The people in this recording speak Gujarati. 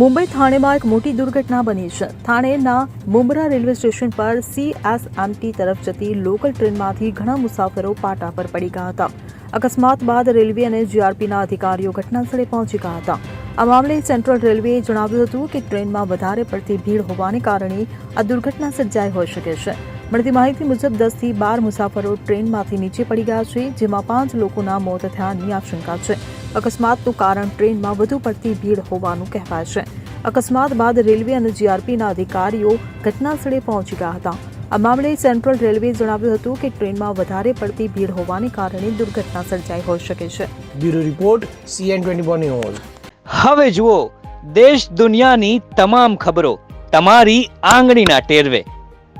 મુંબઈ થાણેમાં એક મોટી દુર્ઘટના બની છે. થાણેના મુંબરા રેલવે સ્ટેશન પર સીએસએમટી તરફ જતી લોકલ ટ્રેનમાંથી ઘણા મુસાફરો પાટા પર પડી ગયા હતા. અકસ્માત બાદ રેલવે અને જીઆરપીના અધિકારીઓ ઘટનાસ્થળે પહોંચી ગયા હતા. આ મામલે સેન્ટ્રલ રેલવેએ જણાવ્યું હતું કે ટ્રેનમાં વધારે પડતી ભીડ હોવાને કારણે આ દુર્ઘટના સર્જાઈ હોઈ શકે છે. મળતી માહિતી મુજબ દસથી બાર મુસાફરો ટ્રેનમાંથી નીચે પડી ગયા છે જેમાં પાંચ લોકોના મોત થયાની આશંકા છે. અકસ્માતનું કારણ ટ્રેનમાં વધુ પડતી ભીડ હોવાનું કહેવાય છે. અકસ્માત બાદ રેલવે અને જીઆરપીના અધિકારીઓ ઘટનાસ્થળે પહોંચી ગયા હતા. આ મામલે સેન્ટ્રલ રેલવે જણાવ્યું હતું કે ટ્રેનમાં વધારે પડતી ભીડ હોવાને કારણે દુર્ઘટના સર્જાઈ હોઈ શકે છે. બ્યુરો રિપોર્ટ સીએન ટ્વેન્ટી હવે જુઓ દેશ દુનિયાની તમામ ખબરો તમારી આંગળીના ટેરવે.